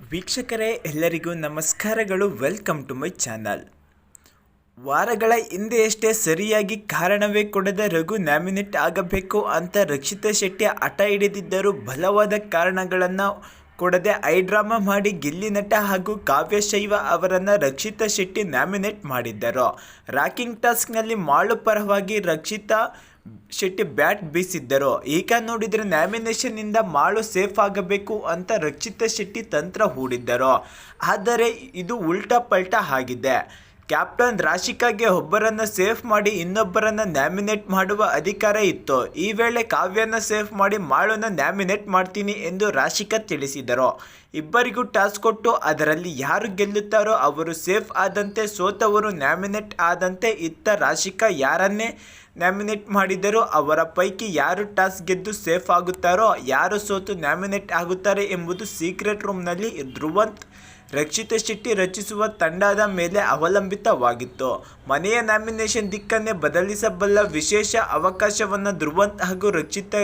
ವೀಕ್ಷಕರೇ, ಎಲ್ಲರಿಗೂ ನಮಸ್ಕಾರಗಳು. ವೆಲ್ಕಮ್ ಟು ಮೈ ಚಾನಲ್ ವಾರಗಳ ಹಿಂದೆಯಷ್ಟೇ ಸರಿಯಾಗಿ ಕಾರಣವೇ ಕೊಡದ ರಘು ನ್ಯಾಮಿನೇಟ್ ಆಗಬೇಕು ಅಂತ ರಕ್ಷಿತಾ ಶೆಟ್ಟಿ ಹಠ ಹಿಡಿದಿದ್ದರೂ ಬಲವಾದ ಕಾರಣಗಳನ್ನು ಕೊಡದೆ ಐ ಡ್ರಾಮಾ ಮಾಡಿ ಗಿಲ್ಲಿ ನಟ ಹಾಗೂ ಕಾವ್ಯ ಶೈವ ಅವರನ್ನು ರಕ್ಷಿತಾ ಶೆಟ್ಟಿ ನ್ಯಾಮಿನೇಟ್ ಮಾಡಿದ್ದರು. ರಾಕಿಂಗ್ ಟಾಸ್ಕ್ನಲ್ಲಿ ಮಾಳು ಪರವಾಗಿ ರಕ್ಷಿತಾ ಶೆಟ್ಟಿ ಬ್ಯಾಟ್ ಬೀಸಿದ್ದರು. ಈಗ ನೋಡಿದರೆ ನ್ಯಾಮಿನೇಷನ್ನಿಂದ ಮಾಳು ಸೇಫ್ ಆಗಬೇಕು ಅಂತ ರಕ್ಷಿತ ಶೆಟ್ಟಿ ತಂತ್ರ ಹೂಡಿದ್ದರು. ಆದರೆ ಇದು ಉಲ್ಟಾ ಪಲ್ಟಾ ಆಗಿದೆ. ಕ್ಯಾಪ್ಟನ್ ರಾಶಿಕಾಗೆ ಒಬ್ಬರನ್ನು ಸೇಫ್ ಮಾಡಿ ಇನ್ನೊಬ್ಬರನ್ನು ನ್ಯಾಮಿನೇಟ್ ಮಾಡುವ ಅಧಿಕಾರ ಇತ್ತು. ಈ ವೇಳೆ ಕಾವ್ಯನ ಸೇಫ್ ಮಾಡಿ ಮಾಳುನ ನ್ಯಾಮಿನೇಟ್ ಮಾಡ್ತೀನಿ ಎಂದು ರಾಶಿಕಾ ತಿಳಿಸಿದರು. ಇಬ್ಬರಿಗೂ ಟಾಸ್ಕ್ ಕೊಟ್ಟು ಅದರಲ್ಲಿ ಯಾರು ಗೆಲ್ಲುತ್ತಾರೋ ಅವರು ಸೇಫ್ ಆದಂತೆ ಸೋತವರು ನ್ಯಾಮಿನೇಟ್ ಆದಂತೆ ಇತ್ತ ರಾಶಿಕಾ ಯಾರನ್ನೇ ನ್ಯಾಮಿನೇಟ್ ಮಾಡಿದರೂ ಅವರ ಪೈಕಿ ಯಾರು ಟಾಸ್ ಗೆದ್ದು ಸೇಫ್ ಆಗುತ್ತಾರೋ, ಯಾರು ಸೋತು ನ್ಯಾಮಿನೇಟ್ ಆಗುತ್ತಾರೆ ಎಂಬುದು ಸೀಕ್ರೆಟ್ ರೂಮ್ನಲ್ಲಿ ಧ್ರುವಂತ್ ರಕ್ಷಿತಾ ಶೆಟ್ಟಿ ರಚಿಸುವ ತಂಡದ ಮೇಲೆ ಅವಲಂಬಿತವಾಗಿತ್ತು. ಮನೆಯ ನಾಮಿನೇಷನ್ ದಿಕ್ಕನ್ನೇ ಬದಲಿಸಬಲ್ಲ ವಿಶೇಷ ಅವಕಾಶವನ್ನು ಧ್ರುವಂತ್ ಹಾಗೂ ರಕ್ಷಿತಾ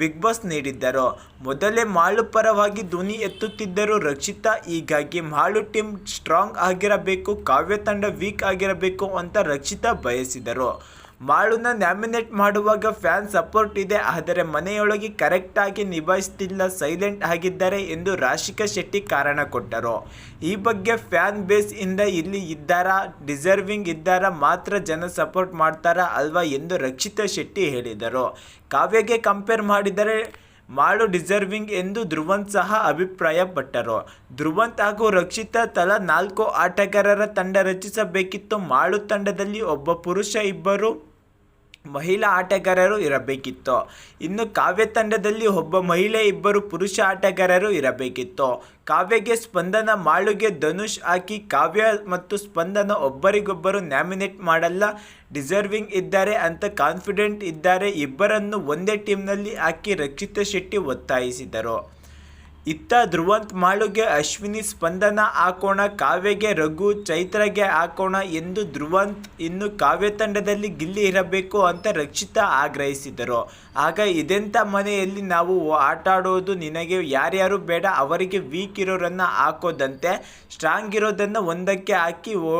ಬಿಗ್ ಬಾಸ್ ನೀಡಿದ್ದರು. ಮೊದಲೇ ಮಾಳು ಪರವಾಗಿ ಧ್ವನಿ ಎತ್ತುತ್ತಿದ್ದರು ರಕ್ಷಿತಾ ಹೀಗಾಗಿ ಮಾಳು ಟೀಮ್ ಸ್ಟ್ರಾಂಗ್ ಆಗಿರಬೇಕು, ಕಾವ್ಯ ತಂಡ ವೀಕ್ ಆಗಿರಬೇಕು ಅಂತ ರಕ್ಷಿತಾ ಬಯಸಿದರು. ಮಾಳುನ ನ್ಯಾಮಿನೇಟ್ ಮಾಡುವಾಗ ಫ್ಯಾನ್ ಸಪೋರ್ಟ್ ಇದೆ, ಆದರೆ ಮನೆಯೊಳಗೆ ಕರೆಕ್ಟಾಗಿ ನಿಭಾಯಿಸ್ತಿಲ್ಲ, ಸೈಲೆಂಟ್ ಆಗಿದ್ದಾರೆ ಎಂದು ರಾಶಿಕಾ ಶೆಟ್ಟಿ ಕಾರಣ ಕೊಟ್ಟರು. ಈ ಬಗ್ಗೆ ಫ್ಯಾನ್ ಬೇಸ್ ಇಂದ ಇಲ್ಲಿ ಇದ್ದಾರಾ, ಡಿಸರ್ವಿಂಗ್ ಇದ್ದಾರಾ, ಮಾತ್ರ ಜನ ಸಪೋರ್ಟ್ ಮಾಡ್ತಾರಾ ಅಲ್ವಾ ಎಂದು ರಕ್ಷಿತಾ ಶೆಟ್ಟಿ ಹೇಳಿದರು. ಕಾವ್ಯಗೆ ಕಂಪೇರ್ ಮಾಡಿದರೆ ಮಾಳು ಡಿಸರ್ವಿಂಗ್ ಎಂದು ಧ್ರುವಂತ್ ಸಹ ಅಭಿಪ್ರಾಯಪಟ್ಟರು. ಧ್ರುವಂತ್ ಹಾಗೂ ರಕ್ಷಿತಾ ತಲಾ ನಾಲ್ಕು ಆಟಗಾರರ ತಂಡ ರಚಿಸಬೇಕಿತ್ತು. ಮಾಳು ತಂಡದಲ್ಲಿ ಒಬ್ಬ ಪುರುಷ ಇಬ್ಬರು ಮಹಿಳಾ ಆಟಗಾರರು ಇರಬೇಕಿತ್ತು. ಇನ್ನು ಕಾವ್ಯ ತಂಡದಲ್ಲಿ ಒಬ್ಬ ಮಹಿಳೆ, ಇಬ್ಬರು ಪುರುಷ ಆಟಗಾರರು ಇರಬೇಕಿತ್ತು. ಕಾವ್ಯಗೆ ಸ್ಪಂದನ ಮಾಳುಗೆ ಧನುಷ್ ಹಾಕಿ ಕಾವ್ಯ ಮತ್ತು ಸ್ಪಂದನ ಒಬ್ಬರಿಗೊಬ್ಬರು ನ್ಯಾಮಿನೇಟ್ ಮಾಡಲ್ಲ. ಡಿಸರ್ವಿಂಗ್ ಇದ್ದಾರೆ ಅಂತ ಕಾನ್ಫಿಡೆಂಟ್ ಇದ್ದಾರೆ. ಇಬ್ಬರನ್ನು ಒಂದೇ ಟೀಮ್ನಲ್ಲಿ ಹಾಕಿ ರಕ್ಷಿತಾ ಶೆಟ್ಟಿ ಒತ್ತಾಯಿಸಿದರು. ಇತ್ತ ಧ್ರುವಂತ್ ಮಾಳುಗೆ ಅಶ್ವಿನಿ ಸ್ಪಂದನ ಹಾಕೋಣ, ಕಾವ್ಯಗೆ ರಘು, ಚೈತ್ರಗೆ ಹಾಕೋಣ ಎಂದು ಧ್ರುವಂತ್ ಇನ್ನು ಕಾವ್ಯ ತಂಡದಲ್ಲಿ ಗಿಲ್ಲಿ ಇರಬೇಕು ಅಂತ ರಕ್ಷಿತಾ ಆಗ್ರಹಿಸಿದರು. ಆಗ ಇದೆಂಥ ಮನೆಯಲ್ಲಿ ನಾವು ಆಟ ಆಡೋದು ನಿನಗೆ ಯಾರ್ಯಾರು ಬೇಡ, ಅವರಿಗೆ ವೀಕ್ ಇರೋರನ್ನು ಹಾಕೋದಂತೆ ಸ್ಟ್ರಾಂಗ್ ಇರೋದನ್ನು ಒಂದಕ್ಕೆ ಹಾಕಿ ಓ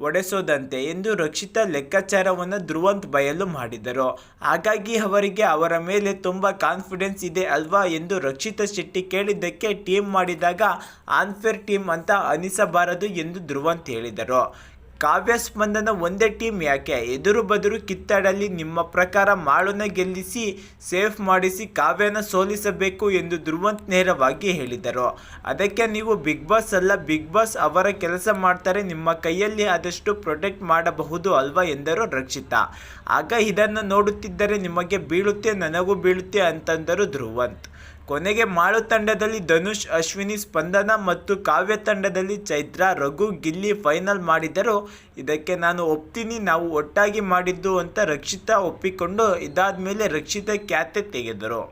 ಒಡೆಸೋದಂತೆ ಎಂದು ರಕ್ಷಿತಾ ಲೆಕ್ಕಾಚಾರವನ್ನು ಧ್ರುವಂತ್ ಬಯಲು ಮಾಡಿದರು. ಹಾಗಾಗಿ ಅವರಿಗೆ ಅವರ ಮೇಲೆ ತುಂಬ ಕಾನ್ಫಿಡೆನ್ಸ್ ಇದೆ ಅಲ್ವಾ ಎಂದು ರಕ್ಷಿತಾ ಶೆಟ್ಟಿ ಕೇಳಿದ್ದಕ್ಕೆ ಟೀಮ್ ಮಾಡಿದಾಗ ಆನ್ಫೇರ್ ಟೀಮ್ ಅಂತ ಅನಿಸಬಾರದು ಎಂದು ಧ್ರುವಂತ್ ಹೇಳಿದರು. ಕಾವ್ಯ ಸ್ಪಂದನ ಒಂದೇ ಟೀಮ್ ಯಾಕೆ? ಎದುರು ಬದುರು ಕಿತ್ತಾಡಲಿ, ನಿಮ್ಮ ಪ್ರಕಾರ ಮಾಳುನ ಗೆಲ್ಲಿಸಿ, ಸೇಫ್ ಮಾಡಿಸಿ ಕಾವ್ಯನ ಸೋಲಿಸಬೇಕು ಎಂದು ಧ್ರುವಂತ್ ನೇರವಾಗಿ ಹೇಳಿದರು. ಅದಕ್ಕೆ ನೀವು ಬಿಗ್ ಬಾಸ್ ಅಲ್ಲ, ಬಿಗ್ ಬಾಸ್ ಅವರ ಕೆಲಸ ಮಾಡ್ತಾರೆ, ನಿಮ್ಮ ಕೈಯಲ್ಲಿ ಆದಷ್ಟು ಪ್ರೊಟೆಕ್ಟ್ ಮಾಡಬಹುದು ಅಲ್ವಾ ಎಂದರು ರಕ್ಷಿತಾ. ಆಗ ಇದನ್ನು ನೋಡುತ್ತಿದ್ದರೆ ನಿಮಗೆ ಬೀಳುತ್ತೆ, ನನಗೂ ಬೀಳುತ್ತೆ ಅಂತಂದರು ಧ್ರುವಂತ್. ಕೊನೆಗೆ ಮಾಳು ತಂಡದಲ್ಲಿ ಧನುಷ್, ಅಶ್ವಿನಿ ಸ್ಪಂದನ ಮತ್ತು ಕಾವ್ಯ ತಂಡದಲ್ಲಿ ಚೈತ್ರ, ರಘು ಗಿಲ್ಲಿ ಫೈನಲ್ ಮಾಡಿದರು ಇದಕ್ಕೆ ನಾನು ಒಪ್ತೀನಿ, ನಾವು ಒಟ್ಟಾಗಿ ಮಾಡಿದ್ದು ಅಂತ ರಕ್ಷಿತಾ ಒಪ್ಪಿಕೊಂಡು ಇದಾದ ಮೇಲೆ ರಕ್ಷಿತಾ ಖ್ಯಾತೆ ತೆಗೆದರು.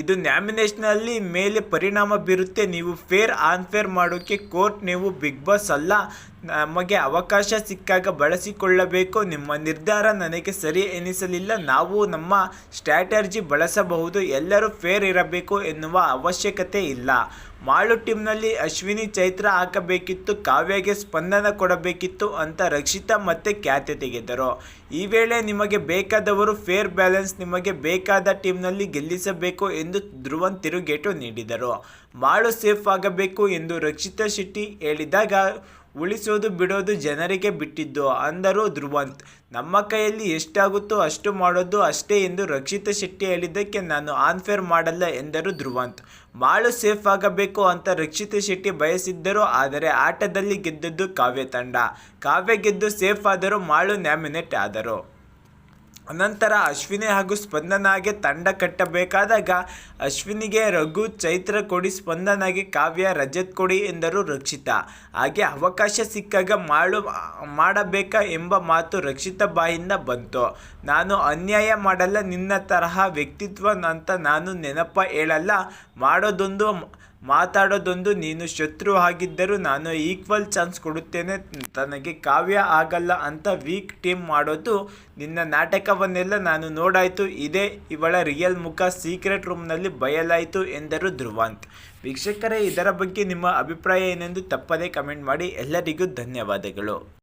ಇದು ನ್ಯಾಮಿನೇಷನಲ್ಲಿ ಮೇಲೆ ಪರಿಣಾಮ ಬೀರುತ್ತೆ, ನೀವು ಫೇರ್ ಆನ್ಫೇರ್ ಮಾಡೋಕ್ಕೆ ಕೋರ್ಟ್ ನೀವು ಬಿಗ್ ಬಾಸ್ ಅಲ್ಲ. ನಮಗೆ ಅವಕಾಶ ಸಿಕ್ಕಾಗ ಬಳಸಿಕೊಳ್ಳಬೇಕು. ನಿಮ್ಮ ನಿರ್ಧಾರ ನನಗೆ ಸರಿ ಎನಿಸಲಿಲ್ಲ. ನಾವು ನಮ್ಮ ಸ್ಟ್ರಾಟರ್ಜಿ ಬಳಸಬಹುದು. ಎಲ್ಲರೂ ಫೇರ್ ಇರಬೇಕು ಎನ್ನುವ ಅವಶ್ಯಕತೆ ಇಲ್ಲ. ಮಾಳು ಟೀಮ್ನಲ್ಲಿ ಅಶ್ವಿನಿ ಚೈತ್ರ ಹಾಕಬೇಕಿತ್ತು. ಕಾವ್ಯಗೆ ಸ್ಪಂದನ ಕೊಡಬೇಕಿತ್ತು ಅಂತ ರಕ್ಷಿತಾ ಮತ್ತೆ ಖ್ಯಾತೆ ತೆಗೆದರು. ಈ ವೇಳೆ ನಿಮಗೆ ಬೇಕಾದವರು ಫೇರ್ ಬ್ಯಾಲೆನ್ಸ್ ನಿಮಗೆ ಬೇಕಾದ ಟೀಮ್ನಲ್ಲಿ ಗೆಲ್ಲಿಸಬೇಕು ಎಂದು ಧ್ರುವನ್ ತಿರುಗೇಟು ನೀಡಿದರು. ಮಾಳು ಸೇಫ್ ಆಗಬೇಕು ಎಂದು ರಕ್ಷಿತಾ ಶೆಟ್ಟಿ ಹೇಳಿದಾಗ ಉಳಿಸೋದು ಬಿಡೋದು ಜನರಿಗೆ ಬಿಟ್ಟಿದ್ದು, ಅಂದರು ಧ್ರುವಂತ್. ನಮ್ಮ ಕೈಯಲ್ಲಿ ಎಷ್ಟಾಗುತ್ತೋ ಅಷ್ಟು ಮಾಡೋದು ಅಷ್ಟೇ ಎಂದು ರಕ್ಷಿತಾ ಶೆಟ್ಟಿ ಹೇಳಿದ್ದಕ್ಕೆ ನಾನು ಆನ್ಫೇರ್ ಮಾಡಲ್ಲ ಎಂದರು ಧ್ರುವಂತ್. ಮಾಳು ಸೇಫ್ ಆಗಬೇಕು ಅಂತ ರಕ್ಷಿತಾ ಶೆಟ್ಟಿ ಬಯಸಿದ್ದರು, ಆದರೆ ಆಟದಲ್ಲಿ ಗೆದ್ದದ್ದು ಕಾವ್ಯ ತಂಡ. ಕಾವ್ಯ ಗೆದ್ದು ಸೇಫ್ ಆದರೂ ಮಾಳು ನ್ಯಾಮಿನೇಟ್ ಆದರು. ಅನಂತರ ಅಶ್ವಿನಿ ಹಾಗೂ ಸ್ಪಂದನಾಗೆ ತಂಡ ಕಟ್ಟಬೇಕಾದಾಗ ಅಶ್ವಿನಿಗೆ ರಘು ಚೈತ್ರ ಕೊಡಿ, ಸ್ಪಂದನಾಗೆ ಕಾವ್ಯ ರಜತ್ ಕೊಡಿ ಎಂದರು ರಕ್ಷಿತಾ. ಹಾಗೆ ಅವಕಾಶ ಸಿಕ್ಕಾಗ ಮಾಡು, ಮಾಡಬೇಕಾ ಎಂಬ ಮಾತು ರಕ್ಷಿತಾ ಬಾಯಿಂದ ಬಂತು. ನಾನು ಅನ್ಯಾಯ ಮಾಡಲ್ಲ, ನಿನ್ನ ತರಹ ವ್ಯಕ್ತಿತ್ವ ಅಂತ ನಾನು ನೆನಪ ಹೇಳಲ್ಲ, ಮಾಡೋದೊಂದು ಮಾತಾಡೋದೊಂದು, ನೀನು ಶತ್ರು ಆಗಿದ್ದರೂ ನಾನು ಈಕ್ವಲ್ ಚಾನ್ಸ್ ಕೊಡುತ್ತೇನೆ. ತನಗೆ ಕಾವ್ಯ ಆಗಲ್ಲ ಅಂತ ವೀಕ್ ಟೀಮ್ ಮಾಡೋದು ನಿನ್ನ ನಾಟಕವನ್ನೆಲ್ಲ ನಾನು ನೋಡಾಯಿತು. ಇದೇ ಇವಳ ರಿಯಲ್ ಮುಖ ಸೀಕ್ರೆಟ್ ರೂಮ್ನಲ್ಲಿ ಬಯಲಾಯಿತು ಎಂದರು ಧ್ರುವಂತ್. ವೀಕ್ಷಕರೇ, ಇದರ ಬಗ್ಗೆ ನಿಮ್ಮ ಅಭಿಪ್ರಾಯ ಏನೆಂದು ತಪ್ಪದೇ ಕಮೆಂಟ್ ಮಾಡಿ. ಎಲ್ಲರಿಗೂ ಧನ್ಯವಾದಗಳು.